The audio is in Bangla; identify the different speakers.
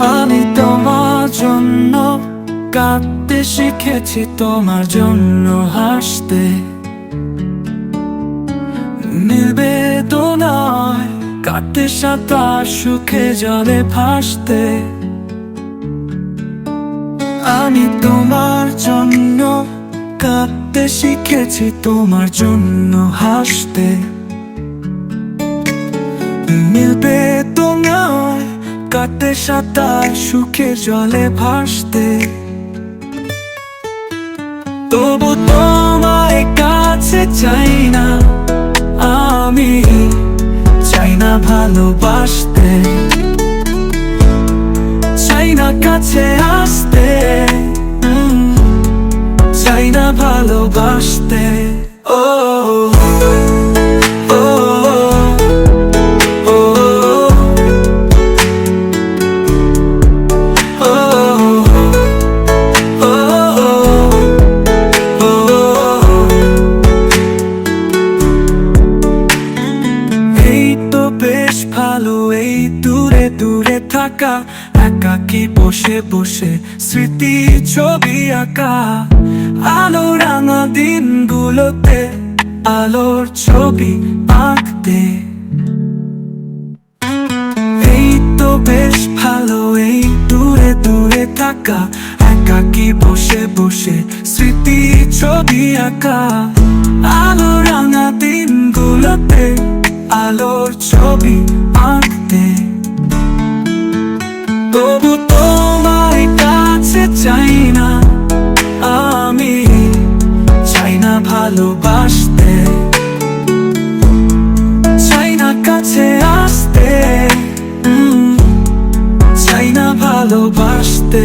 Speaker 1: আমি তোমার জন্য কাঁদতে শিখেছি, তোমার জন্য হাসতে। সাঁতার সুখে জলে ভাসতে। আমি তোমার জন্য কাঁদতে শিখেছি, তোমার জন্য হাসতে। মিলবে সাঁতার সুখে জলে ভাসতে। তবু তোমায় কাছে চাই না, আমি চাই না ভালোবাসতে। চাই না কাছে আসতে চাই না ভালোবাসতে। ভালো এই দূরে দূরে থাকা একাকি বসে বসে স্মৃতি ছবি আঁকা? আলো রাঙা দিনগুলোতে আলোর ছবি আঁকতে। তো বেশ ভালো, এই দূরে দূরে থাকা একাকি বসে বসে স্মৃতি ছবি আঁকা? আলো রাঙা দিনগুলোতে আলোর ছবি আঁকতে। তবু তোমার কাছে চাই না, আমি চাই না ভালোবাসতে। চাই না কাছে আসতে চাই না ভালোবাসতে।